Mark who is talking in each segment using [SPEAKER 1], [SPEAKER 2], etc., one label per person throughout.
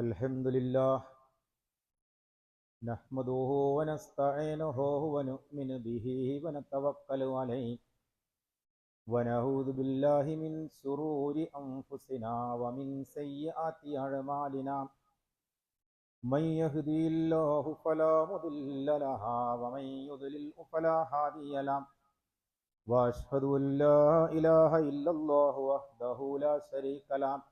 [SPEAKER 1] الحمد لله نحمده ونستعينه ونؤمن به ونتوكل عليه ونعوذ بالله من شرور أنفسنا ومن سيئات أعمالنا. من يهدي الله فلا مضل له ومن يضلل فلا هادي له. وأشهد أن لا إله إلا الله وحده لا شريك له.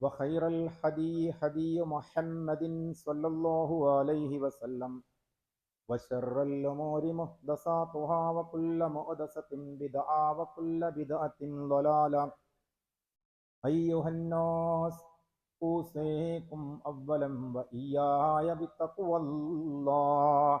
[SPEAKER 1] وخير الحدي حدي محمد صلى الله عليه وسلم وشر الأمور محدثاتها وكل محدثة بدعة وكل بدعة ضلالة أيها الناس أوصيكم أولا وإياي بتقوى الله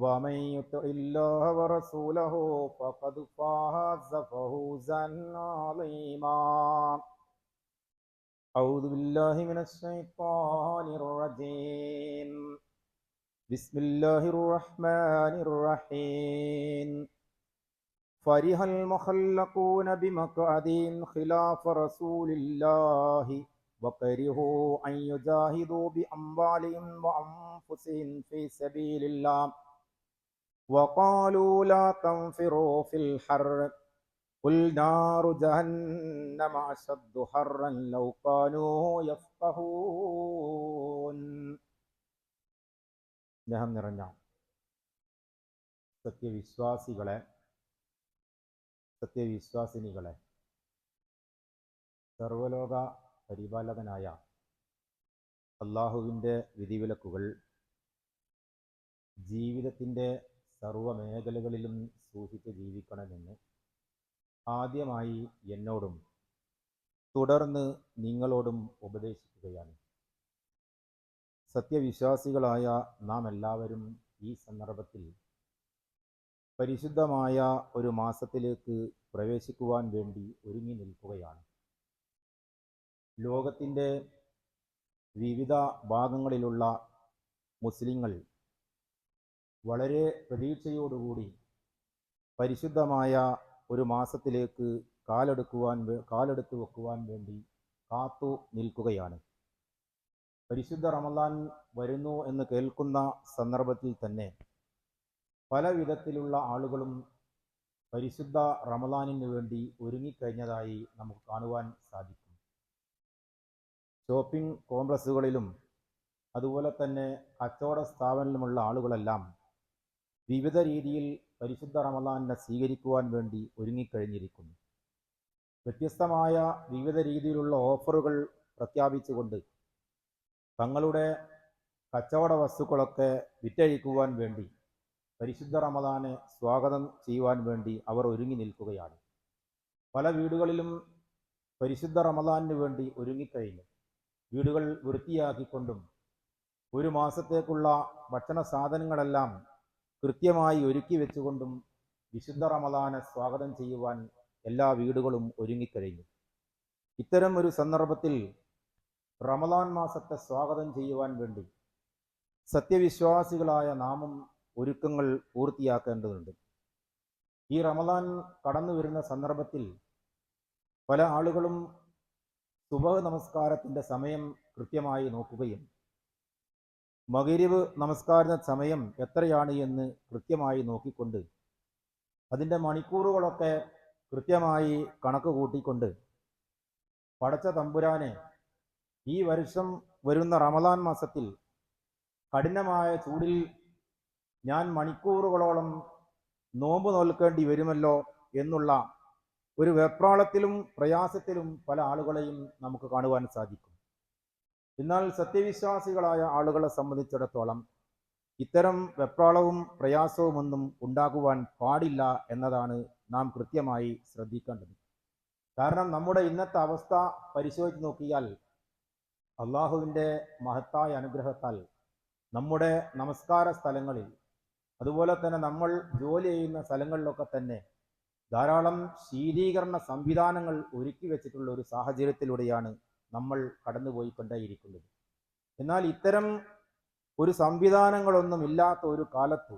[SPEAKER 1] ومن يطع الله ورسوله فقد فاز فوزا عظيما. أعوذ بالله من الشيطان الرجيم. بسم الله الرحمن الرحيم. فرح المخلقون بمقعدهم خلاف رسول الله وكرهوا أن يجاهدوا بأموالهم وأنفسهم في سبيل الله. وقالوا لا تنفروا في الحر قل نار جهنم أشد حرا لو كانوا يفقهون സ്നേഹം നിറഞ്ഞ സത്യവിശ്വാസികളെ സത്യവിശ്വാസിനികളെ സർവലോക പരിപാലകനായ അള്ളാഹുവിൻ്റെ വിധിവിലക്കുകൾ ജീവിതത്തിൻ്റെ സർവമേഖലകളിലും സൂക്ഷിച്ച് ജീവിക്കണമെന്ന് ആദ്യമായി എന്നോടും തുടർന്ന് നിങ്ങളോടും ഉപദേശിക്കുകയാണ്. സത്യവിശ്വാസികളായ നാം എല്ലാവരും ഈ സന്ദർഭത്തിൽ പരിശുദ്ധമായ ഒരു മാസത്തിലേക്ക് പ്രവേശിക്കുവാൻ വേണ്ടി ഒരുങ്ങി നിൽക്കുകയാണ്. ലോകത്തിന്റെ വിവിധ ഭാഗങ്ങളിലുള്ള മുസ്ലിങ്ങൾ വളരെ പ്രതീക്ഷയോടുകൂടി പരിശുദ്ധമായ ഒരു മാസത്തിലേക്ക് കാലെടുക്കുവാൻ കാലെടുത്ത് വെക്കുവാൻ വേണ്ടി കാത്തു നിൽക്കുകയാണ്. പരിശുദ്ധ റമദാൻ വരുന്നു എന്ന് കേൾക്കുന്ന സന്ദർഭത്തിൽ തന്നെ പല വിധത്തിലുള്ള ആളുകളും പരിശുദ്ധ റമദാനിന് വേണ്ടി ഒരുങ്ങിക്കഴിഞ്ഞതായി നമുക്ക് കാണുവാൻ സാധിക്കും. ഷോപ്പിംഗ് കോംപ്ലക്സുകളിലും അതുപോലെ തന്നെ കച്ചവട സ്ഥാപനത്തിലുമുള്ള ആളുകളെല്ലാം വിവിധ രീതിയിൽ പരിശുദ്ധ റമദാനിനെ സ്വീകരിക്കുവാൻ വേണ്ടി ഒരുങ്ങിക്കഴിഞ്ഞിരിക്കുന്നു. വ്യത്യസ്തമായ വിവിധ രീതിയിലുള്ള ഓഫറുകൾ പ്രഖ്യാപിച്ചുകൊണ്ട് തങ്ങളുടെ കച്ചവട വസ്തുക്കളൊക്കെ വിറ്റഴിക്കുവാൻ വേണ്ടി പരിശുദ്ധ റമദാനെ സ്വാഗതം ചെയ്യുവാൻ വേണ്ടി അവർ ഒരുങ്ങി നിൽക്കുകയാണ്. പല വീടുകളിലും പരിശുദ്ധ റമദാനിന് വേണ്ടി ഒരുങ്ങിക്കഴിഞ്ഞു. വീടുകൾ വൃത്തിയാക്കിക്കൊണ്ടും ഒരു മാസത്തേക്കുള്ള ഭക്ഷണ സാധനങ്ങളെല്ലാം കൃത്യമായി ഒരുക്കി വെച്ചുകൊണ്ടും വിശുദ്ധ റമദാനെ സ്വാഗതം ചെയ്യുവാൻ എല്ലാ വീടുകളും ഒരുങ്ങിക്കഴിഞ്ഞു. ഇത്തരം ഒരു സന്ദർഭത്തിൽ റമദാൻ മാസത്തെ സ്വാഗതം ചെയ്യുവാൻ വേണ്ടി സത്യവിശ്വാസികളായ നാമം ഒരുക്കങ്ങൾ പൂർത്തിയാക്കേണ്ടതുണ്ട്. ഈ റമദാൻ കടന്നു വരുന്ന സന്ദർഭത്തിൽ പല ആളുകളും സുബഹ നമസ്കാരത്തിന്റെ സമയം കൃത്യമായി നോക്കുകയും മകരിവ് നമസ്കാര സമയം എത്രയാണ് എന്ന് കൃത്യമായി നോക്കിക്കൊണ്ട് അതിന്റെ മണിക്കൂറുകളൊക്കെ കൃത്യമായി കണക്ക് കൂട്ടിക്കൊണ്ട് പടച്ച തമ്പുരാനെ ഈ വർഷം വരുന്ന റമദാൻ മാസത്തിൽ കഠിനമായ ചൂടിൽ ഞാൻ മണിക്കൂറുകളോളം നോമ്പ് നോൽക്കേണ്ടി വരുമല്ലോ എന്നുള്ള ഒരു വെപ്രാളത്തിലും പ്രയാസത്തിലും പല ആളുകളെയും നമുക്ക് കാണുവാൻ സാധിക്കും. എന്നാൽ സത്യവിശ്വാസികളായ ആളുകളെ സംബന്ധിച്ചിടത്തോളം ഇത്തരം വെപ്രാളവും പ്രയാസവുമൊന്നും ഉണ്ടാകുവാൻ പാടില്ല എന്നതാണ് നാം കൃത്യമായി ശ്രദ്ധിക്കേണ്ടത്. കാരണം നമ്മുടെ ഇന്നത്തെ അവസ്ഥ പരിശോധിച്ച് നോക്കിയാൽ അള്ളാഹുവിന്റെ മഹത്തായ അനുഗ്രഹത്താൽ നമ്മുടെ നമസ്കാര സ്ഥലങ്ങളിൽ അതുപോലെ തന്നെ നമ്മൾ ജോലി ചെയ്യുന്ന സ്ഥലങ്ങളിലൊക്കെ തന്നെ ധാരാളം ശീതീകരണ സംവിധാനങ്ങൾ ഒരുക്കി വെച്ചിട്ടുള്ള ഒരു സാഹചര്യത്തിലൂടെയാണ് നമ്മൾ കടന്നുപോയി കടന്നുപോയിക്കൊണ്ടേയിരിക്കുന്നത് എന്നാൽ ഇത്തരം ഒരു സംവിധാനങ്ങളൊന്നും ഇല്ലാത്ത ഒരു കാലത്ത്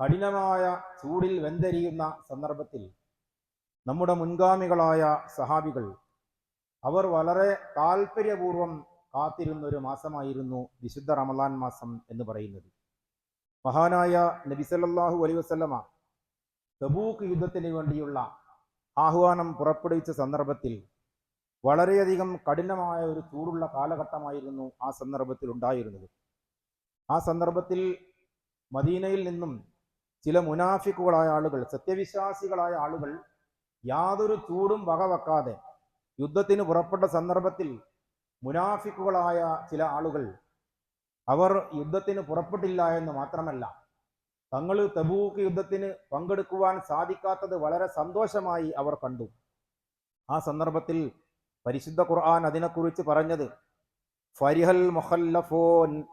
[SPEAKER 1] കഠിനമായ ചൂടിൽ വെന്തരിയുന്ന സന്ദർഭത്തിൽ നമ്മുടെ മുൻഗാമികളായ സഹാബികൾ അവർ വളരെ താല്പര്യപൂർവം കാത്തിരുന്ന ഒരു മാസമായിരുന്നു വിശുദ്ധ റമദാൻ മാസം എന്ന് പറയുന്നത്. മഹാനായ നബിസല്ലാഹു അലൈഹി വസല്ലമ തബൂക്ക് യുദ്ധത്തിന് വേണ്ടിയുള്ള ആഹ്വാനം പുറപ്പെടുവിച്ച സന്ദർഭത്തിൽ വളരെയധികം കഠിനമായ ഒരു ചൂടുള്ള കാലഘട്ടമായിരുന്നു ആ സന്ദർഭത്തിൽ ഉണ്ടായിരുന്നത്. ആ സന്ദർഭത്തിൽ മദീനയിൽ നിന്നും ചില മുനാഫിക്കുകളായ ആളുകൾ സത്യവിശ്വാസികളായ ആളുകൾ യാതൊരു ചൂടും വകവെക്കാതെ യുദ്ധത്തിന് പുറപ്പെട്ട സന്ദർഭത്തിൽ മുനാഫിക്കുകളായ ചില ആളുകൾ അവർ യുദ്ധത്തിന് പുറപ്പെട്ടില്ല എന്ന് മാത്രമല്ല തങ്ങൾ തബൂക്ക് യുദ്ധത്തിന് പങ്കെടുക്കുവാൻ സാധിക്കാത്തത് വളരെ സന്തോഷമായി അവർ കണ്ടു. ആ സന്ദർഭത്തിൽ പരിശുദ്ധ ഖുർആൻ അതിനെക്കുറിച്ച് പറഞ്ഞത് ഫരിഹൽ മുഹല്ലഫോൻ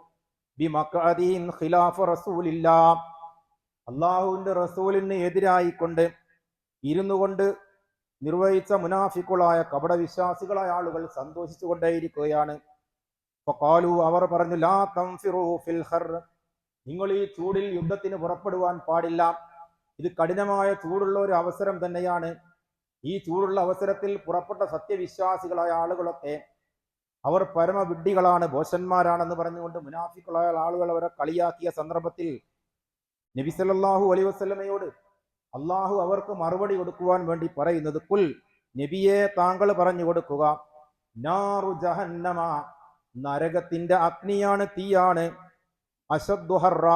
[SPEAKER 1] ഖിലാഫ റസൂലില്ലാ. അള്ളാഹുവിന്റെ റസൂലിന് എതിരായിക്കൊണ്ട് ഇരുന്നു കൊണ്ട് നിർവഹിച്ച മുനാഫിക്കുകളായ കപടവിശ്വാസികളായ ആളുകൾ സന്തോഷിച്ചുകൊണ്ടേയിരിക്കുകയാണ്. ഫഖാലു അവർ പറഞ്ഞു ലാ തംഫിറു ഫിൽ നിങ്ങൾ ഈ ചൂടിൽ യുദ്ധത്തിന് പുറപ്പെടുവാൻ പാടില്ല. ഇത് കഠിനമായ ചൂടുള്ള ഒരു അവസരം തന്നെയാണ്. ഈ ചൂടുള്ള അവസരത്തിൽ പുറപ്പെട്ട സത്യവിശ്വാസികളായ ആളുകളൊക്കെ അവർ പരമവിഡ്ഢികളാണ് ബോഷന്മാരാണെന്ന് പറഞ്ഞുകൊണ്ട് മുനാഫിക്കുകളായ ആളുകൾ അവരെ കളിയാക്കിയ സന്ദർഭത്തിൽ നബി സല്ലല്ലാഹു അലൈഹി വസല്ലമയോട് അള്ളാഹു അവർക്ക് മറുപടി കൊടുക്കുവാൻ വേണ്ടി പറയുന്നത് കുൽ നബിയെ താങ്കൾ പറഞ്ഞു കൊടുക്കുക. നാറു ജഹന്നമ നരകത്തിന്റെ അഗ്നിയാണ് തീയാണ്. അശദ്ദുഹറ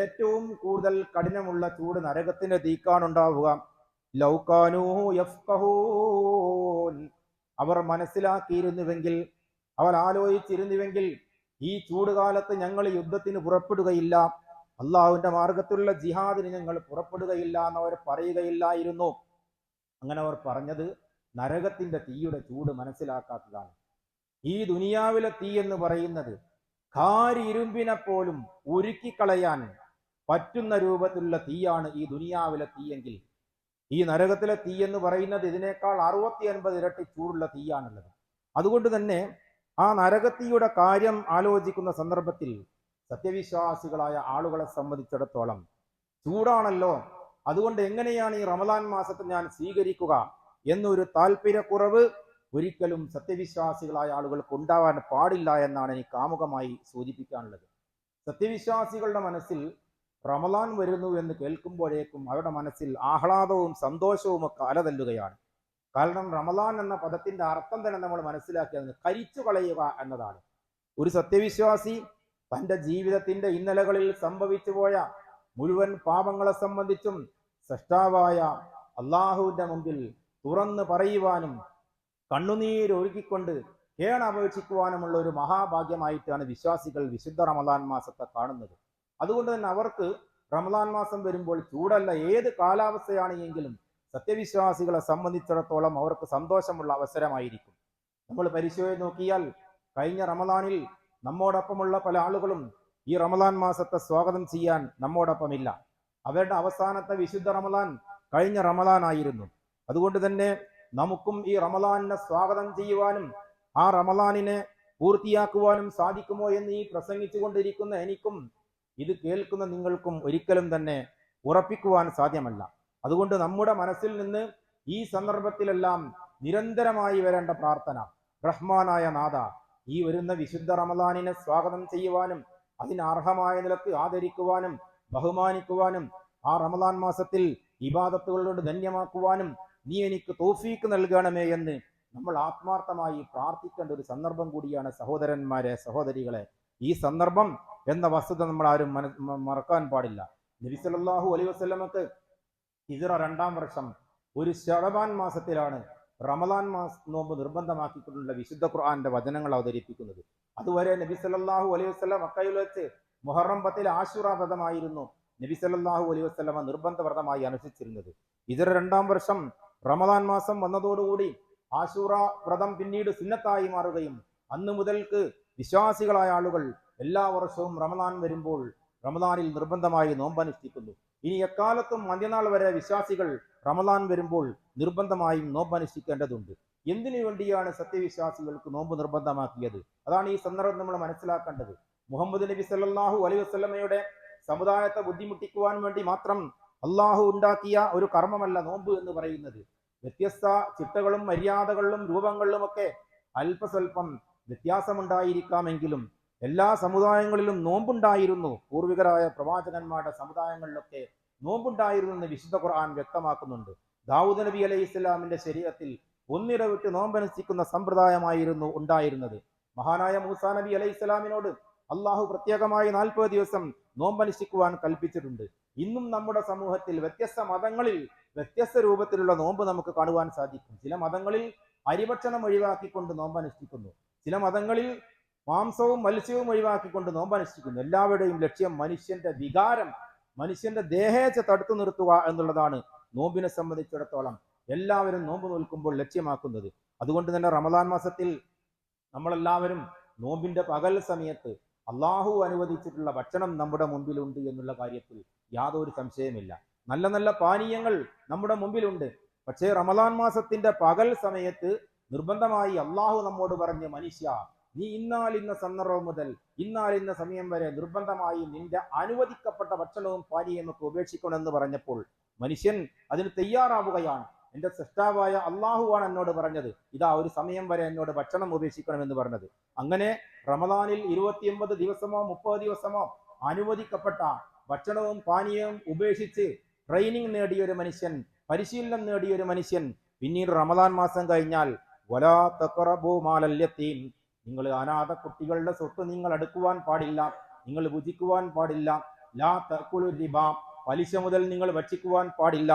[SPEAKER 1] ഏറ്റവും കൂടുതൽ കഠിനമുള്ള ചൂട് നരകത്തിന്റെ തീക്കാണുണ്ടാവുക. അവർ മനസ്സിലാക്കിയിരുന്നുവെങ്കിൽ അവർ ആലോചിച്ചിരുന്നുവെങ്കിൽ ഈ ചൂടുകാലത്ത് ഞങ്ങൾ യുദ്ധത്തിന് പുറപ്പെടുകയില്ല. അള്ളാഹുവിന്റെ മാർഗത്തിലുള്ള ജിഹാദിന് ഞങ്ങൾ പുറപ്പെടുകയില്ല എന്നവർ പറയുകയില്ലായിരുന്നു. അങ്ങനെ അവർ പറഞ്ഞത് നരകത്തിന്റെ തീയുടെ ചൂട് മനസ്സിലാക്കാത്തതാണ്. ഈ ദുനിയാവിലെ തീ എന്ന് പറയുന്നത് കാരി ഇരുമ്പിനെ പോലും ഉരുക്കിക്കളയാൻ പറ്റുന്ന രൂപത്തിലുള്ള തീയാണ് ഈ ദുനിയാവിലെ തീയെങ്കിൽ ഈ നരകത്തിലെ തീ എന്ന് പറയുന്നത് ഇതിനേക്കാൾ അറുപത്തി അൻപത് ഇരട്ടി ചൂടുള്ള തീയാണുള്ളത്. അതുകൊണ്ട് തന്നെ ആ നരകത്തീയുടെ കാര്യം ആലോചിക്കുന്ന സന്ദർഭത്തിൽ സത്യവിശ്വാസികളായ ആളുകളെ സംബന്ധിച്ചിടത്തോളം ചൂടാണല്ലോ അതുകൊണ്ട് എങ്ങനെയാണ് ഈ റമദാൻ മാസത്തിൽ ഞാൻ സ്വീകരിക്കുക എന്നൊരു താല്പര്യക്കുറവ് ഒരിക്കലും സത്യവിശ്വാസികളായ ആളുകൾക്ക് ഉണ്ടാവാൻ പാടില്ല എന്നാണ് എനിക്ക് കാമുകമായി സൂചിപ്പിക്കാനുള്ളത്. സത്യവിശ്വാസികളുടെ മനസ്സിൽ റമദാൻ വരുന്നു എന്ന് കേൾക്കുമ്പോഴേക്കും അവരുടെ മനസ്സിൽ ആഹ്ലാദവും സന്തോഷവും ഒക്കെ അലതല്ലുകയാണ്. കാരണം റമലാൻ എന്ന പദത്തിന്റെ അർത്ഥം തന്നെ നമ്മൾ മനസ്സിലാക്കിയത് കരിച്ചു കളയുക എന്നതാണ്. ഒരു സത്യവിശ്വാസി തന്റെ ജീവിതത്തിന്റെ ഇന്നലകളിൽ സംഭവിച്ചു പോയ മുഴുവൻ പാപങ്ങളെ സംബന്ധിച്ചും സൃഷ്ടാവായ അള്ളാഹുവിന്റെ മുമ്പിൽ തുറന്ന് പറയുവാനും കണ്ണുനീരൊഴുകിക്കൊണ്ട് കേണപേക്ഷിക്കുവാനുമുള്ള ഒരു മഹാഭാഗ്യമായിട്ടാണ് വിശ്വാസികൾ വിശുദ്ധ റമദാൻ മാസത്തെ കാണുന്നത്. അതുകൊണ്ട് തന്നെ അവർക്ക് റമദാൻ മാസം വരുമ്പോൾ ചൂടല്ല ഏത് കാലാവസ്ഥയാണ് എങ്കിലും സത്യവിശ്വാസികളെ സംബന്ധിച്ചിടത്തോളം അവർക്ക് സന്തോഷമുള്ള അവസരമായിരിക്കും. നമ്മൾ പരിശോധന നോക്കിയാൽ കഴിഞ്ഞ റമദാനിൽ നമ്മോടൊപ്പമുള്ള പല ആളുകളും ഈ റമദാൻ മാസത്തെ സ്വാഗതം ചെയ്യാൻ നമ്മോടൊപ്പമില്ല. അവരുടെ അവസാനത്തെ വിശുദ്ധ റമദാൻ കഴിഞ്ഞ റമദാൻ ആയിരുന്നു അതുകൊണ്ട് തന്നെ നമുക്കും ഈ റമദാനിനെ സ്വാഗതം ചെയ്യുവാനും ആ റമദാനിനെ പൂർത്തിയാക്കുവാനും സാധിക്കുമോ എന്ന് ഈ പ്രസംഗിച്ചുകൊണ്ടിരിക്കുന്ന എനിക്കും ഇത് കേൾക്കുന്ന നിങ്ങൾക്കും ഒരിക്കലും തന്നെ ഉറപ്പിക്കുവാൻ സാധ്യമല്ല. അതുകൊണ്ട് നമ്മുടെ മനസ്സിൽ നിന്ന് ഈ സന്ദർഭത്തിലെല്ലാം നിരന്തരമായി വരേണ്ട പ്രാർത്ഥന റഹ്മാനായ നാഥ ഈ വരുന്ന വിശുദ്ധ റമദാനിനെ സ്വാഗതം ചെയ്യുവാനും അതിനർഹമായ നിലയ്ക്ക് ആദരിക്കുവാനും ബഹുമാനിക്കുവാനും ആ റമദാൻ മാസത്തിൽ ഇബാദത്തുകളോട് ധന്യമാക്കുവാനും നീ എനിക്ക് തോഫീക്ക് നൽകണമേ എന്ന് നമ്മൾ ആത്മാർത്ഥമായി പ്രാർത്ഥിക്കേണ്ട ഒരു സന്ദർഭം കൂടിയാണ് സഹോദരന്മാരെ സഹോദരികളെ. ഈ സന്ദർഭം എന്ന വസ്തുത നമ്മൾ ആരും മറക്കാൻ പാടില്ല. നബി സല്ലല്ലാഹു അലൈഹി വസല്ലമക്ക് ഹിജ്റ രണ്ടാം വർഷം ഒരു ശഅബാൻ മാസത്തിലാണ് റമദാൻ മാസ നോമ്പ് നിർബന്ധമാക്കിക്കൊണ്ടുള്ള വിശുദ്ധ ഖുർആന്റെ വചനങ്ങൾ അവതരിപ്പിക്കുന്നത്. അതുവരെ നബി സല്ലല്ലാഹു അലൈഹി വസ്ലം മക്കയിൽ വെച്ച് മുഹറം പത്തിൽ ആശുറ വ്രതമായിരുന്നു നബി സല്ലല്ലാഹു അലൈഹി വസല്ലമ നിർബന്ധ വ്രതമായി അനുഷ്ഠിച്ചിരുന്നത്. ഇതര രണ്ടാം വർഷം റമദാൻ മാസം വന്നതോടുകൂടി ആശൂറ വ്രതം പിന്നീട് സുന്നത്തായി മാറുകയും അന്നു മുതൽക്ക് വിശ്വാസികളായ ആളുകൾ എല്ലാ വർഷവും റമദാൻ വരുമ്പോൾ റമദാനിൽ നിർബന്ധമായി നോമ്പനുഷ്ഠിക്കുന്നു ഇനി എക്കാലത്തും അന്ത്യനാൾ വരെ വിശ്വാസികൾ റമദാൻ വരുമ്പോൾ നിർബന്ധമായും നോമ്പനുഷ്ഠിക്കേണ്ടതുണ്ട് എന്തിനു വേണ്ടിയാണ് സത്യവിശ്വാസികൾക്ക് നോമ്പ് നിർബന്ധമാക്കിയത്? അതാണ് ഈ സന്ദർഭം നമ്മൾ മനസ്സിലാക്കേണ്ടത്. മുഹമ്മദ് നബി സല്ലാഹു അലൈഹി വസ്ലമയുടെ സമുദായത്തെ ബുദ്ധിമുട്ടിക്കുവാൻ വേണ്ടി മാത്രം അള്ളാഹു ഉണ്ടാക്കിയ ഒരു കർമ്മമല്ല നോമ്പ് എന്ന് പറയുന്നത്. വ്യത്യസ്ത ചിട്ടകളും മര്യാദകളിലും രൂപങ്ങളിലുമൊക്കെ അല്പസ്വല്പം വ്യത്യാസമുണ്ടായിരിക്കാമെങ്കിലും എല്ലാ സമുദായങ്ങളിലും നോമ്പുണ്ടായിരുന്നു. പൂർവികരായ പ്രവാചകന്മാരുടെ സമുദായങ്ങളിലൊക്കെ നോമ്പുണ്ടായിരുന്നു എന്ന് വിശുദ്ധ ഖുർആൻ വ്യക്തമാക്കുന്നുണ്ട്. ദാവൂദ് നബി അലൈഹി ഇസ്ലാമിന്റെ ശരീരത്തിൽ ഒന്നിടവിട്ട് നോമ്പനുഷ്ഠിക്കുന്ന സമ്പ്രദായമായിരുന്നു ഉണ്ടായിരുന്നത്. മഹാനായ മൂസാ നബി അലൈഹി ഇസ്ലാമിനോട് അള്ളാഹു പ്രത്യേകമായി നാൽപ്പത് ദിവസം നോമ്പനുഷ്ഠിക്കുവാൻ കൽപ്പിച്ചിട്ടുണ്ട്. ഇന്നും നമ്മുടെ സമൂഹത്തിൽ വ്യത്യസ്ത മതങ്ങളിൽ വ്യത്യസ്ത രൂപത്തിലുള്ള നോമ്പ് നമുക്ക് കാണുവാൻ സാധിക്കും. ചില മതങ്ങളിൽ അരിഭക്ഷണം ഒഴിവാക്കിക്കൊണ്ട് നോമ്പ് അനുഷ്ഠിക്കുന്നു ചില മതങ്ങളിൽ മാംസവും മത്സ്യവും ഒഴിവാക്കിക്കൊണ്ട് നോമ്പ് അനുഷ്ഠിക്കുന്നു എല്ലാവരുടെയും ലക്ഷ്യം മനുഷ്യന്റെ വികാരം മനുഷ്യന്റെ ദേഹേച്ച തടുത്തു നിർത്തുക എന്നുള്ളതാണ് നോമ്പിനെ സംബന്ധിച്ചിടത്തോളം എല്ലാവരും നോമ്പ് നോൽക്കുമ്പോൾ ലക്ഷ്യമാക്കുന്നത്. അതുകൊണ്ട് തന്നെ റമദാൻ മാസത്തിൽ നമ്മളെല്ലാവരും നോമ്പിന്റെ പകൽ സമയത്ത് അള്ളാഹു അനുവദിച്ചിട്ടുള്ള ഭക്ഷണം നമ്മുടെ മുമ്പിലുണ്ട് എന്നുള്ള കാര്യത്തിൽ യാതൊരു സംശയമില്ല നല്ല നല്ല പാനീയങ്ങൾ നമ്മുടെ മുമ്പിലുണ്ട്. പക്ഷേ റമദാൻ മാസത്തിന്റെ പകൽ സമയത്ത് നിർബന്ധമായി അള്ളാഹു നമ്മോട് പറഞ്ഞ് മനുഷ്യ നീ ഇന്നാൽ ഇന്ന സന്ദർഭം മുതൽ ഇന്നാൽ ഇന്ന സമയം വരെ നിർബന്ധമായി നിന്റെ അനുവദിക്കപ്പെട്ട ഭക്ഷണവും പാനീയവും ഒക്കെ ഉപേക്ഷിക്കണമെന്ന് പറഞ്ഞപ്പോൾ മനുഷ്യൻ അതിന് തയ്യാറാവുകയാണ്. എന്റെ സൃഷ്ടാവായ അള്ളാഹുവാണ് എന്നോട് പറഞ്ഞത്. ഇതാ ഒരു സമയം വരെ എന്നോട് ഭക്ഷണം ഉപേക്ഷിക്കണമെന്ന് പറഞ്ഞത്. അങ്ങനെ റമദാനിൽ ഇരുപത്തിയൊമ്പത് ദിവസമോ മുപ്പത് ദിവസമോ അനുവദിക്കപ്പെട്ട ഭക്ഷണവും പാനീയവും ഉപേക്ഷിച്ച് ട്രെയിനിങ് നേടിയ ഒരു മനുഷ്യൻ പരിശീലനം നേടിയ ഒരു മനുഷ്യൻ പിന്നീട് റമദാൻ മാസം കഴിഞ്ഞാൽ വലാ തഖറബൂ മാലൽ യതീം നിങ്ങൾ അനാഥ കുട്ടികളുടെ സ്വത്ത് നിങ്ങൾ അടുക്കുവാൻ പാടില്ല. നിങ്ങൾ ഭുജിക്കുവാൻ പാടില്ല. ലാ തക്കുലു റിബ പലിശ മുതൽ നിങ്ങൾ ഭക്ഷിക്കുവാൻ പാടില്ല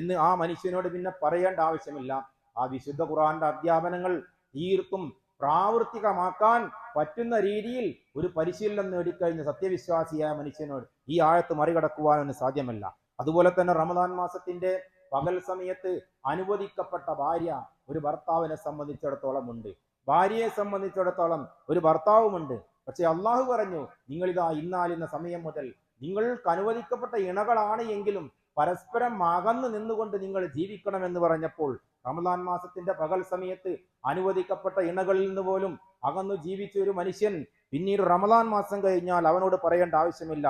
[SPEAKER 1] എന്ന് ആ മനുഷ്യനോട് പിന്നെ പറയേണ്ട ആവശ്യമില്ല. ആ വിശുദ്ധ ഖുർആന്റെ അധ്യാപനങ്ങൾ തീർത്തും പ്രാവർത്തികമാക്കാൻ പറ്റുന്ന രീതിയിൽ ഒരു പരിശീലനം നേടിക്കഴിഞ്ഞ സത്യവിശ്വാസിയായ മനുഷ്യനോട് ഈ ആഴത്ത് മറികടക്കുവാനൊന്നും സാധ്യമല്ല. അതുപോലെ തന്നെ റമദാൻ മാസത്തിന്റെ പകൽ സമയത്ത് അനുവദിക്കപ്പെട്ട ഭാര്യ ഒരു ഭർത്താവിനെ സംബന്ധിച്ചിടത്തോളം ഉണ്ട്. ഭാര്യയെ സംബന്ധിച്ചിടത്തോളം ഒരു ഭർത്താവുമുണ്ട്. പക്ഷെ അള്ളാഹു പറഞ്ഞു നിങ്ങളിതാ ഇന്നാലിന്ന സമയം മുതൽ നിങ്ങൾക്ക് അനുവദിക്കപ്പെട്ട ഇണകളാണ് എങ്കിലും പരസ്പരം അകന്നു നിന്നുകൊണ്ട് നിങ്ങൾ ജീവിക്കണമെന്ന് പറഞ്ഞപ്പോൾ റമദാൻ മാസത്തിന്റെ പകൽ സമയത്ത് അനുവദിക്കപ്പെട്ട ഇണകളിൽ നിന്ന് പോലും അകന്നു ജീവിച്ച ഒരു മനുഷ്യൻ പിന്നീട് റമദാൻ മാസം കഴിഞ്ഞാൽ അവനോട് പറയേണ്ട ആവശ്യമില്ല.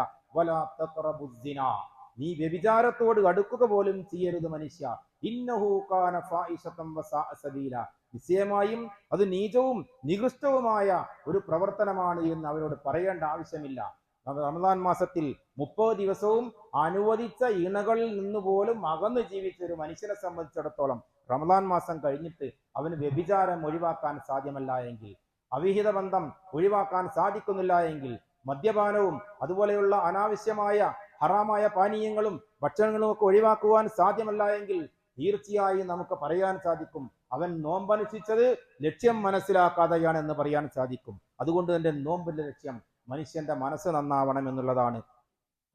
[SPEAKER 1] നീ വ്യഭിചാരത്തോട് അടുക്കുക പോലും ചെയ്യരുത് മനുഷ്യ. നിശ്ചയമായും അത് നീചവും നികൃഷ്ടവുമായ ഒരു പ്രവർത്തനമാണ് എന്ന് അവരോട് പറയേണ്ട ആവശ്യമില്ല. റമദാൻ മാസത്തിൽ മുപ്പത് ദിവസവും അനുവദിച്ച ഇണകളിൽ നിന്ന് പോലും അകന്നു ജീവിച്ച ഒരു മനുഷ്യനെ സംബന്ധിച്ചിടത്തോളം റമദാൻ മാസം കഴിഞ്ഞിട്ട് അവന് വ്യഭിചാരം ഒഴിവാക്കാൻ സാധ്യമല്ല എങ്കിൽ അവിഹിത ബന്ധം ഒഴിവാക്കാൻ സാധിക്കുന്നില്ല എങ്കിൽ മദ്യപാനവും അതുപോലെയുള്ള അനാവശ്യമായ ഹറാമായ പാനീയങ്ങളും ഭക്ഷണങ്ങളും ഒക്കെ ഒഴിവാക്കുവാൻ സാധ്യമല്ല എങ്കിൽ തീർച്ചയായും നമുക്ക് പറയാൻ സാധിക്കും അവൻ നോമ്പനുഷ്ഠിച്ചത് ലക്ഷ്യം മനസ്സിലാക്കാതെയാണ് എന്ന് പറയാൻ സാധിക്കും. അതുകൊണ്ട് തന്നെ നോമ്പിന്റെ ലക്ഷ്യം മനുഷ്യന്റെ മനസ്സ് നന്നാവണം എന്നുള്ളതാണ്.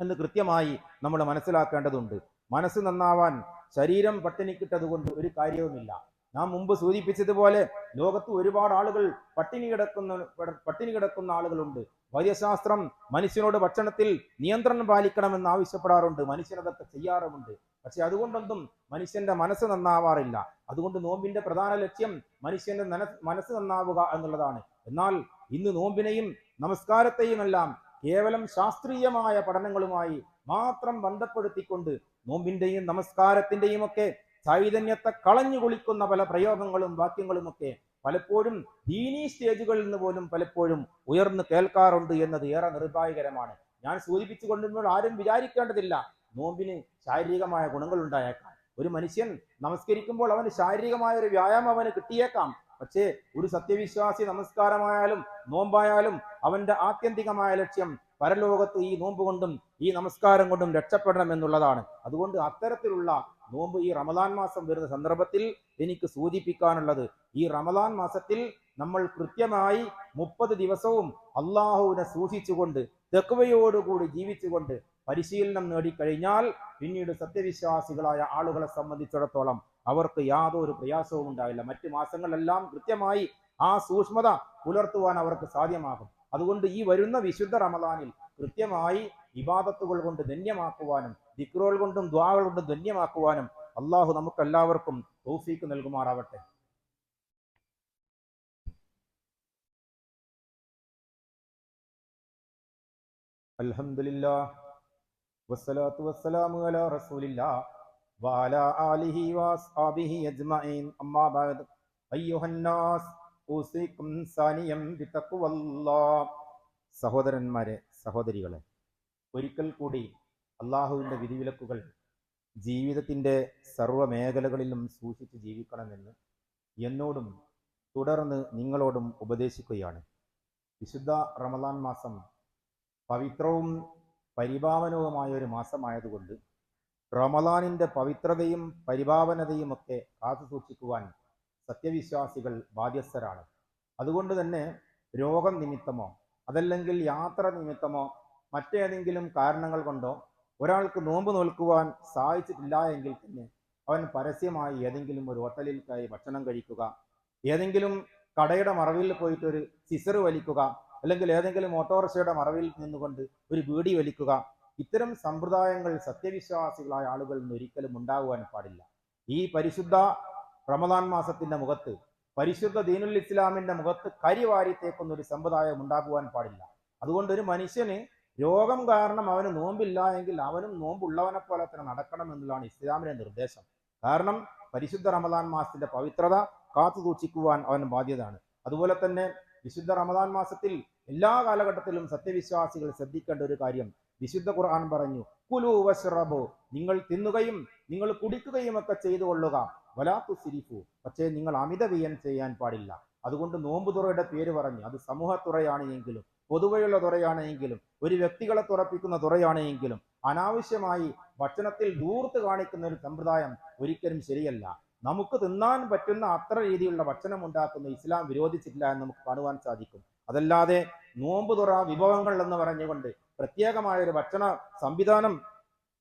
[SPEAKER 1] എന്ന് കൃത്യമായി നമ്മൾ മനസ്സിലാക്കേണ്ടതുണ്ട്. മനസ്സ് നന്നാവാൻ ശരീരം പട്ടിണി കൊണ്ട് ഒരു കാര്യവുമില്ല. നാം മുമ്പ് സൂചിപ്പിച്ചതുപോലെ ലോകത്ത് ഒരുപാട് ആളുകൾ പട്ടിണി കിടക്കുന്ന പട്ടിണി കിടക്കുന്ന ആളുകളുണ്ട്. വൈദ്യശാസ്ത്രം മനുഷ്യനോട് ഭക്ഷണത്തിൽ നിയന്ത്രണം പാലിക്കണമെന്ന് ആവശ്യപ്പെടാറുണ്ട്. മനുഷ്യനതൊക്കെ ചെയ്യാറുമുണ്ട്. പക്ഷെ അതുകൊണ്ടൊന്നും മനുഷ്യന്റെ മനസ്സ് നന്നാവാറില്ല. അതുകൊണ്ട് നോമ്പിന്റെ പ്രധാന ലക്ഷ്യം മനുഷ്യന്റെ മനസ്സ് നന്നാവുക എന്നുള്ളതാണ്. എന്നാൽ ഇന്ന് നോമ്പിനെയും നമസ്കാരത്തെയും എല്ലാം കേവലം ശാസ്ത്രീയമായ പഠനങ്ങളുമായി മാത്രം ബന്ധപ്പെടുത്തിക്കൊണ്ട് നോമ്പിന്റെയും നമസ്കാരത്തിന്റെയും ഒക്കെ ചൈതന്യത്തെ കളഞ്ഞു കുളിക്കുന്ന പല പ്രയോഗങ്ങളും വാക്യങ്ങളുമൊക്കെ പലപ്പോഴും ദീനീ സ്റ്റേജുകളിൽ നിന്ന് പോലും പലപ്പോഴും ഉയർന്നു കേൾക്കാറുണ്ട് എന്നത് ഏറെ നിർഭാഗ്യകരമാണ്. ഞാൻ സൂചിപ്പിച്ചു കൊണ്ടിരുമ്പോൾ ആരും വിചാരിക്കേണ്ടതില്ല. നോമ്പിന് ശാരീരികമായ ഗുണങ്ങൾ ഉണ്ടായേക്കാം. ഒരു മനുഷ്യൻ നമസ്കരിക്കുമ്പോൾ അവന് ശാരീരികമായ ഒരു വ്യായാമം അവന് കിട്ടിയേക്കാം. പക്ഷേ ഒരു സത്യവിശ്വാസി നമസ്കാരമായാലും നോമ്പായാലും അവന്റെ ആത്യന്തികമായ ലക്ഷ്യം പരലോകത്ത് ഈ നോമ്പ് കൊണ്ടും ഈ നമസ്കാരം കൊണ്ടും രക്ഷപ്പെടണം എന്നുള്ളതാണ്. അതുകൊണ്ട് അത്തരത്തിലുള്ള നോമ്പ് ഈ റമദാൻ മാസം വരുന്ന സന്ദർഭത്തിൽ എനിക്ക് സൂചിപ്പിക്കാനുള്ളത് ഈ റമദാൻ മാസത്തിൽ നമ്മൾ കൃത്യമായി മുപ്പത് ദിവസവും അള്ളാഹുവിനെ സൂക്ഷിച്ചുകൊണ്ട് തെക്കുവയോടുകൂടി ജീവിച്ചുകൊണ്ട് പരിശീലനം നേടിക്കഴിഞ്ഞാൽ പിന്നീട് സത്യവിശ്വാസികളായ ആളുകളെ സംബന്ധിച്ചിടത്തോളം അവർക്ക് യാതൊരു പ്രയാസവും ഉണ്ടാവില്ല. മറ്റു മാസങ്ങളെല്ലാം കൃത്യമായി ആ സൂക്ഷ്മത പുലർത്തുവാൻ അവർക്ക് സാധ്യമാകും. അതുകൊണ്ട് ഈ വരുന്ന വിശുദ്ധ റമദാനിൽ കൃത്യമായി ഇബാദത്തുകൾ കൊണ്ട് ധന്യമാക്കുവാനും ദിക്റുകൾ കൊണ്ടും ദ്വാകൾ കൊണ്ടും ധന്യമാക്കുവാനും അള്ളാഹു നമുക്കെല്ലാവർക്കും തൗഫീക്ക് നൽകുമാറാവട്ടെ. അൽഹംദുലില്ലാ വസ്സലാത്തു വസ്സലാമു അലാ റസൂലില്ലാ സഹോദരന്മാരെ സഹോദരികളെ ഒരിക്കൽ കൂടി അള്ളാഹുവിന്റെ വിധിവിലക്കുകൾ ജീവിതത്തിന്റെ സർവ മേഖലകളിലും സൂക്ഷിച്ച് ജീവിക്കണമെന്ന് എന്നോടും തുടർന്ന് നിങ്ങളോടും ഉപദേശിക്കുകയാണ്. വിശുദ്ധ റമദാൻ മാസം പവിത്രവും പരിപാവനവുമായ ഒരു മാസമായതുകൊണ്ട് റമദാനിന്റെ പവിത്രതയും പരിപാവനതയും ഒക്കെ കാത്തു സൂക്ഷിക്കുവാൻ സത്യവിശ്വാസികൾ ബാധ്യസ്ഥരാണ്. അതുകൊണ്ട് തന്നെ രോഗം നിമിത്തമോ അതല്ലെങ്കിൽ യാത്ര നിമിത്തമോ മറ്റേതെങ്കിലും കാരണങ്ങൾ കൊണ്ടോ ഒരാൾക്ക് നോമ്പ് നോൽക്കുവാൻ സാധിച്ചിട്ടില്ല എങ്കിൽ തന്നെ അവൻ പരസ്യമായി ഏതെങ്കിലും ഒരു ഹോട്ടലിൽ കയറി ഭക്ഷണം കഴിക്കുക ഏതെങ്കിലും കടയുടെ മറവിൽ പോയിട്ട് ഒരു സിസർ വലിക്കുക അല്ലെങ്കിൽ ഏതെങ്കിലും ഓട്ടോറിക്ഷയുടെ മറവിൽ നിന്നുകൊണ്ട് ഒരു ബീഡി വലിക്കുക. ഇത്തരം സമ്പ്രദായങ്ങൾ സത്യവിശ്വാസികളായ ആളുകളിൽ നിന്ന് ഒരിക്കലും ഉണ്ടാകുവാൻ പാടില്ല. ഈ പരിശുദ്ധ റമദാൻ മാസത്തിന്റെ മുഖത്ത് പരിശുദ്ധ ദീനുൽ ഇസ്ലാമിന്റെ മുഖത്ത് കരിവാരി തേക്കുന്ന ഒരു സമ്പ്രദായം ഉണ്ടാകുവാൻ പാടില്ല. അതുകൊണ്ട് ഒരു മനുഷ്യന് രോഗം കാരണം അവന് നോമ്പില്ല എങ്കിൽ അവനും നോമ്പുള്ളവനെ പോലെ തന്നെ നടക്കണം എന്നുള്ളതാണ് ഇസ്ലാമിന്റെ നിർദ്ദേശം. കാരണം പരിശുദ്ധ റമദാൻ മാസത്തിന്റെ പവിത്രത കാത്തു സൂക്ഷിക്കുവാൻ അവൻ ബാധ്യതയാണ്. അതുപോലെ തന്നെ വിശുദ്ധ റമദാൻ മാസത്തിൽ എല്ലാ കാലഘട്ടത്തിലും സത്യവിശ്വാസികൾ ശ്രദ്ധിക്കേണ്ട ഒരു കാര്യം വിശുദ്ധ ഖുർആൻ പറഞ്ഞു കുലു വഷ്റബു നിങ്ങൾ തിന്നുകയും നിങ്ങൾ കുടിക്കുകയും ഒക്കെ ചെയ്തു കൊള്ളുക. വലാത്തു സിരിഫു പക്ഷേ നിങ്ങൾ അമിത വ്യയം ചെയ്യാൻ പാടില്ല. അതുകൊണ്ട് നോമ്പുതുറയുടെ പേര് പറഞ്ഞു അത് സമൂഹത്തുറയാണ് എങ്കിലും പൊതുവെയുള്ള തുറയാണ് എങ്കിലും ഒരു വ്യക്തികളെ തുറപ്പിക്കുന്ന തുറയാണ് എങ്കിലും അനാവശ്യമായി ഭക്ഷണത്തിൽ ദൂർത്ത് കാണിക്കുന്ന ഒരു സമ്പ്രദായം ഒരിക്കലും ശരിയല്ല. നമുക്ക് തിന്നാൻ പറ്റുന്ന അത്ര രീതിയിലുള്ള ഭക്ഷണം ഉണ്ടാക്കുന്ന ഇസ്ലാം വിരോധിച്ചിട്ടില്ല എന്ന് നമുക്ക് കാണുവാൻ സാധിക്കും. അതല്ലാതെ നോമ്പ് തുറ വിഭവങ്ങൾ എന്ന് പറഞ്ഞുകൊണ്ട് പ്രത്യേകമായ ഒരു ഭക്ഷണ സംവിധാനം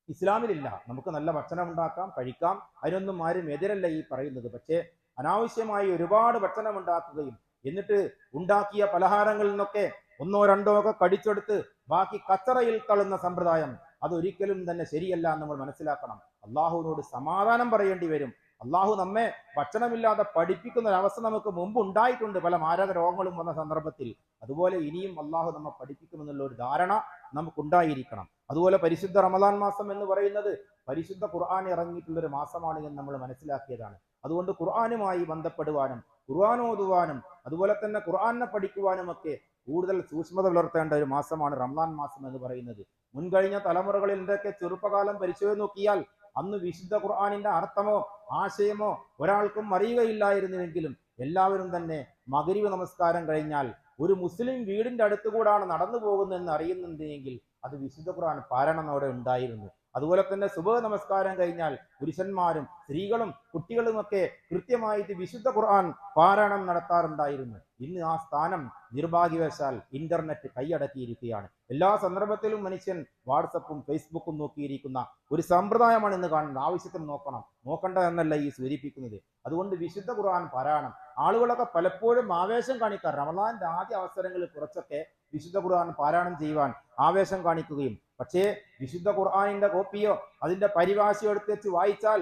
[SPEAKER 1] ഇസ്ലാമിലില്ല. നമുക്ക് നല്ല ഭക്ഷണം ഉണ്ടാക്കാം കഴിക്കാം. അതിനൊന്നും ആരും എതിരല്ല ഈ പറയുന്നത്. പക്ഷേ അനാവശ്യമായി ഒരുപാട് ഭക്ഷണം ഉണ്ടാക്കുകയും എന്നിട്ട് ഉണ്ടാക്കിയ പലഹാരങ്ങളിൽ നിന്നൊക്കെ ഒന്നോ രണ്ടോ ഒക്കെ കടിച്ചെടുത്ത് ബാക്കി കച്ചറയിൽ തള്ളുന്ന സമ്പ്രദായം അതൊരിക്കലും തന്നെ ശരിയല്ല നമ്മൾ മനസ്സിലാക്കണം. അള്ളാഹുവിനോട് സമാധാനം പറയേണ്ടി വരും. അള്ളാഹു നമ്മെ ഭക്ഷണമില്ലാതെ പഠിപ്പിക്കുന്ന ഒരവസ്ഥ നമുക്ക് മുമ്പ് ഉണ്ടായിട്ടുണ്ട്. പല മാരക രോഗങ്ങളും വന്ന സന്ദർഭത്തിൽ. അതുപോലെ ഇനിയും അള്ളാഹു നമ്മെ പഠിപ്പിക്കുമെന്നുള്ള ഒരു ധാരണ നമുക്കുണ്ടായിരിക്കണം. അതുപോലെ പരിശുദ്ധ റമദാൻ മാസം എന്ന് പറയുന്നത് പരിശുദ്ധ ഖുർആൻ ഇറങ്ങിയിട്ടുള്ള ഒരു മാസമാണ് എന്ന് നമ്മൾ മനസ്സിലാക്കിയതാണ്. അതുകൊണ്ട് ഖുർആനുമായി ബന്ധപ്പെടുവാനും ഖുർആൻ ഓതുവാനും അതുപോലെ തന്നെ ഖുർആനെ പഠിക്കുവാനും ഒക്കെ കൂടുതൽ സൂക്ഷ്മത പുലർത്തേണ്ട ഒരു മാസമാണ് റംസാൻ മാസം എന്ന് പറയുന്നത്. മുൻകഴിഞ്ഞ തലമുറകളിൽ എന്തൊക്കെ ചെറുപ്പകാലം പരിശോധന നോക്കിയാൽ അന്ന് വിശുദ്ധ ഖുർആാനിന്റെ അർത്ഥമോ ആശയമോ ഒരാൾക്കും അറിയുകയില്ലായിരുന്നുവെങ്കിലും എല്ലാവരും തന്നെ മകരിവ് നമസ്കാരം കഴിഞ്ഞാൽ ഒരു മുസ്ലിം വീടിന്റെ അടുത്തുകൂടാണ് നടന്നു പോകുന്നതെന്ന് അറിയുന്നുണ്ടെങ്കിൽ അത് വിശുദ്ധ ഖുർആൻ പാരണം അവിടെ ഉണ്ടായിരുന്നു. അതുപോലെ തന്നെ സുബഹ നമസ്കാരം കഴിഞ്ഞാൽ പുരുഷന്മാരും സ്ത്രീകളും കുട്ടികളുമൊക്കെ കൃത്യമായിട്ട് വിശുദ്ധ ഖുർആൻ പാരായണം നടത്താറുണ്ടായിരുന്നു. ഇന്ന് ആ സ്ഥാനം നിർഭാഗ്യവശാൽ ഇന്റർനെറ്റ് കൈയടക്കിയിരിക്കുകയാണ്. എല്ലാ സന്ദർഭത്തിലും മനുഷ്യൻ വാട്സപ്പും ഫേസ്ബുക്കും നോക്കിയിരിക്കുന്ന ഒരു സമ്പ്രദായമാണ് ഇന്ന് കാണുന്നത്. ആവശ്യത്തിന് നോക്കണം. നോക്കണ്ട എന്നല്ല ഈ സൂചിപ്പിക്കുന്നത്. അതുകൊണ്ട് വിശുദ്ധ ഖുർആൻ പാരായണം. ആളുകളൊക്കെ പലപ്പോഴും ആവേശം കാണിക്കാറ്. റമദാന്റെ ആദ്യ അവസരങ്ങളിൽ കുറച്ചൊക്കെ വിശുദ്ധ ഖുർആൻ പാരായണം ചെയ്യുവാൻ ആവേശം കാണിക്കുകയും. പക്ഷേ വിശുദ്ധ ഖുർആാനിന്റെ കോപ്പിയോ അതിന്റെ പരിഭാഷയോ എടുത്ത് വെച്ച് വായിച്ചാൽ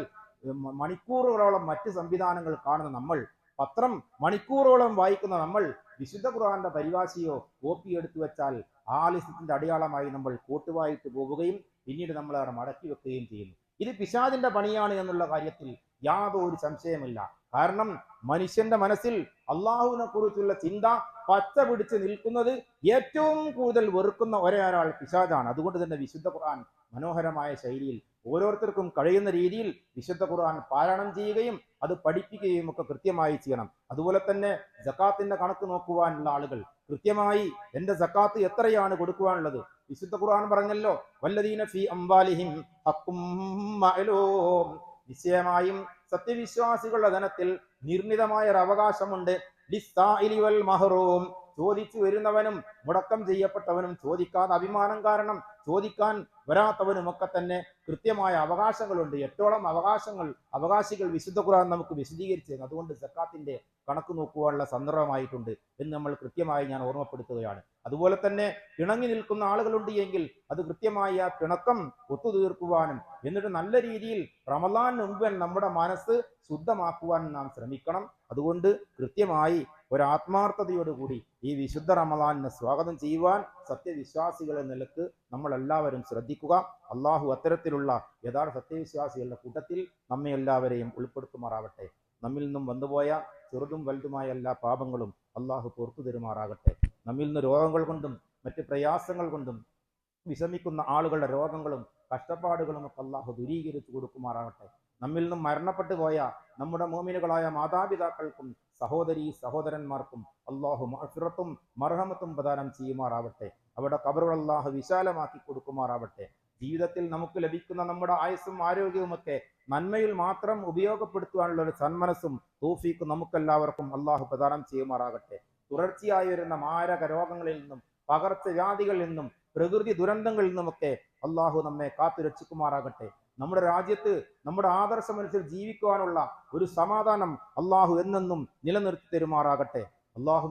[SPEAKER 1] മണിക്കൂറുകളോളം മറ്റ് സംവിധാനങ്ങൾ കാണുന്ന നമ്മൾ പത്രം മണിക്കൂറോളം വായിക്കുന്ന നമ്മൾ വിശുദ്ധ ഖുർആാന്റെ പരിഭാഷയോ കോപ്പി എടുത്തു വെച്ചാൽ ആലിസ്യത്തിന്റെ അടയാളമായി നമ്മൾ കൂട്ടുവായിട്ട് പോവുകയും പിന്നീട് നമ്മൾ അവിടെ മടക്കി വെക്കുകയും ചെയ്യുന്നു. ഇത് പിശാദിന്റെ പണിയാണ് എന്നുള്ള കാര്യത്തിൽ യാതൊരു സംശയമില്ല കാരണം മനുഷ്യന്റെ മനസ്സിൽ അള്ളാഹുവിനെ കുറിച്ചുള്ള ചിന്ത പച്ച പിടിച്ച് നിൽക്കുന്നത് ഏറ്റവും കൂടുതൽ വെറുക്കുന്ന ഒരേ ഒരാൾ പിശാജാണ്. അതുകൊണ്ട് തന്നെ വിശുദ്ധ ഖുർആൻ മനോഹരമായ ശൈലിയിൽ ഓരോരുത്തർക്കും കഴിയുന്ന രീതിയിൽ വിശുദ്ധ ഖുർആൻ പാരായണം ചെയ്യുകയും അത് പഠിപ്പിക്കുകയും ഒക്കെ കൃത്യമായി ചെയ്യണം. അതുപോലെ തന്നെ ജക്കാത്തിന്റെ കണക്ക് നോക്കുവാനുള്ള ആളുകൾ കൃത്യമായി എന്റെ ജക്കാത്ത് എത്രയാണ് കൊടുക്കുവാനുള്ളത്? വിശുദ്ധ ഖുർആൻ പറഞ്ഞല്ലോ വല്ലദീന ഫി അംവാലിഹിം ഹക്കും നിശ്ചയമായും സത്യവിശ്വാസികളുടെ ധനത്തിൽ നിർണിതമായ ഒരു അവകാശമുണ്ട്. മഹറൂം. ചോദിച്ചു വരുന്നവനും മുടക്കം ചെയ്യപ്പെട്ടവനും ചോദിക്കാതെ അഭിമാനം കാരണം ചോദിക്കാൻ വരാത്തവനും ഒക്കെ തന്നെ കൃത്യമായ അവകാശങ്ങളുണ്ട്. എട്ടോളം അവകാശങ്ങൾ അവകാശികൾ വിശുദ്ധ ഖുർആൻ നമുക്ക് വിശദീകരിച്ചു. അതുകൊണ്ട് സക്കാത്തിന്റെ കണക്ക് നോക്കുവാനുള്ള സന്ദർഭമായിട്ടുണ്ട് എന്ന് നമ്മൾ കൃത്യമായി ഞാൻ ഓർമ്മപ്പെടുത്തുകയാണ്. അതുപോലെ തന്നെ പിണങ്ങി നിൽക്കുന്ന ആളുകളുണ്ട് എങ്കിൽ അത് കൃത്യമായി ആ പിണക്കം ഒത്തുതീർക്കുവാനും എന്നിട്ട് നല്ല രീതിയിൽ റമലാൻ മുൻപൻ നമ്മുടെ മനസ്സ് ശുദ്ധമാക്കുവാൻ നാം ശ്രമിക്കണം. അതുകൊണ്ട് കൃത്യമായി ഒരാത്മാർത്ഥതയോടുകൂടി ഈ വിശുദ്ധ റമലാനിനെ സ്വാഗതം ചെയ്യുവാൻ സത്യവിശ്വാസികൾ എന്ന നിലയ്ക്ക് നമ്മൾ എല്ലാവരും ശ്രദ്ധിക്കുക. അള്ളാഹു അത്തരത്തിലുള്ള യഥാർത്ഥ സത്യവിശ്വാസികളുടെ കൂട്ടത്തിൽ നമ്മെ എല്ലാവരെയും ഉൾപ്പെടുത്തുമാറാവട്ടെ. നമ്മിൽ നിന്നും വന്നുപോയ ചെറുതും വലുതുമായ എല്ലാ പാപങ്ങളും അള്ളാഹു പുറത്തു തരുമാറാകട്ടെ. നമ്മിൽ നിന്ന് രോഗങ്ങൾ കൊണ്ടും മറ്റ് പ്രയാസങ്ങൾ കൊണ്ടും വിഷമിക്കുന്ന ആളുകളുടെ രോഗങ്ങളും കഷ്ടപ്പാടുകളും ഒക്കെ അള്ളാഹു ദൂരീകരിച്ചു കൊടുക്കുമാറാകട്ടെ. നമ്മിൽ നിന്നും മരണപ്പെട്ടു പോയ നമ്മുടെ മോമിനുകളായ മാതാപിതാക്കൾക്കും സഹോദരി സഹോദരന്മാർക്കും അള്ളാഹു മഹഫിറത്തും മർഹമത്തും പ്രദാനം ചെയ്യുമാറാവട്ടെ. അവിടെ കബറുകൾ അള്ളാഹു വിശാലമാക്കി കൊടുക്കുമാറാവട്ടെ. ജീവിതത്തിൽ നമുക്ക് ലഭിക്കുന്ന നമ്മുടെ ആയുസ്സും ആരോഗ്യവുമൊക്കെ നന്മയിൽ മാത്രം ഉപയോഗപ്പെടുത്തുവാനുള്ള ഒരു സന്മനസ്സും തൗഫീഖും നമുക്കെല്ലാവർക്കും അള്ളാഹു പ്രദാനം ചെയ്യുമാറാകട്ടെ. തുടർച്ചയായി വരുന്ന മാരക രോഗങ്ങളിൽ നിന്നും പകർച്ചവ്യാധികളിൽ നിന്നും പ്രകൃതി ദുരന്തങ്ങളിൽ നിന്നുമൊക്കെ അള്ളാഹു നമ്മെ കാത്തു രക്ഷിക്കുമാറാകട്ടെ നമ്മുടെ രാജ്യത്ത് നമ്മുടെ ആദർശമനുസരിച്ച് ജീവിക്കുവാനുള്ള ഒരു സമാധാനം അള്ളാഹു എന്നെന്നും നിലനിർത്തി തരുമാറാകട്ടെ അള്ളാഹു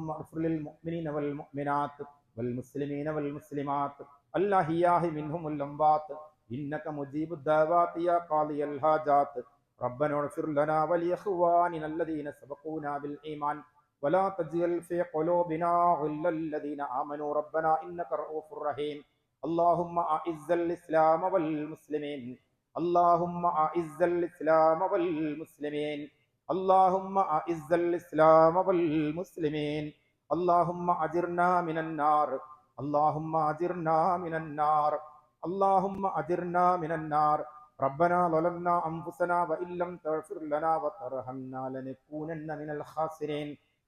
[SPEAKER 1] والمسلمين والمسلمات الأحياء منهم الأموات إنك مجيب الدعوات يا قاضي الحاجات ربنا اغفر لنا ولإخواننا الذين سبقونا بالإيمان ولا تجعل في قلوبنا غلا الذين آمنوا. ربنا إنك رؤوف رحيم. اللهم أعز الإسلام والمسلمين. اللهم أعز الإسلام والمسلمين. اللهم أعز الإسلام والمسلمين. اللهم أجرنا من النار. اللهم أجرنا من النار. اللهم أجرنا من النار. ربنا ظلمنا أنفسنا وإن لم تغفر لنا وترحمنا لنكونن من الخاسرين.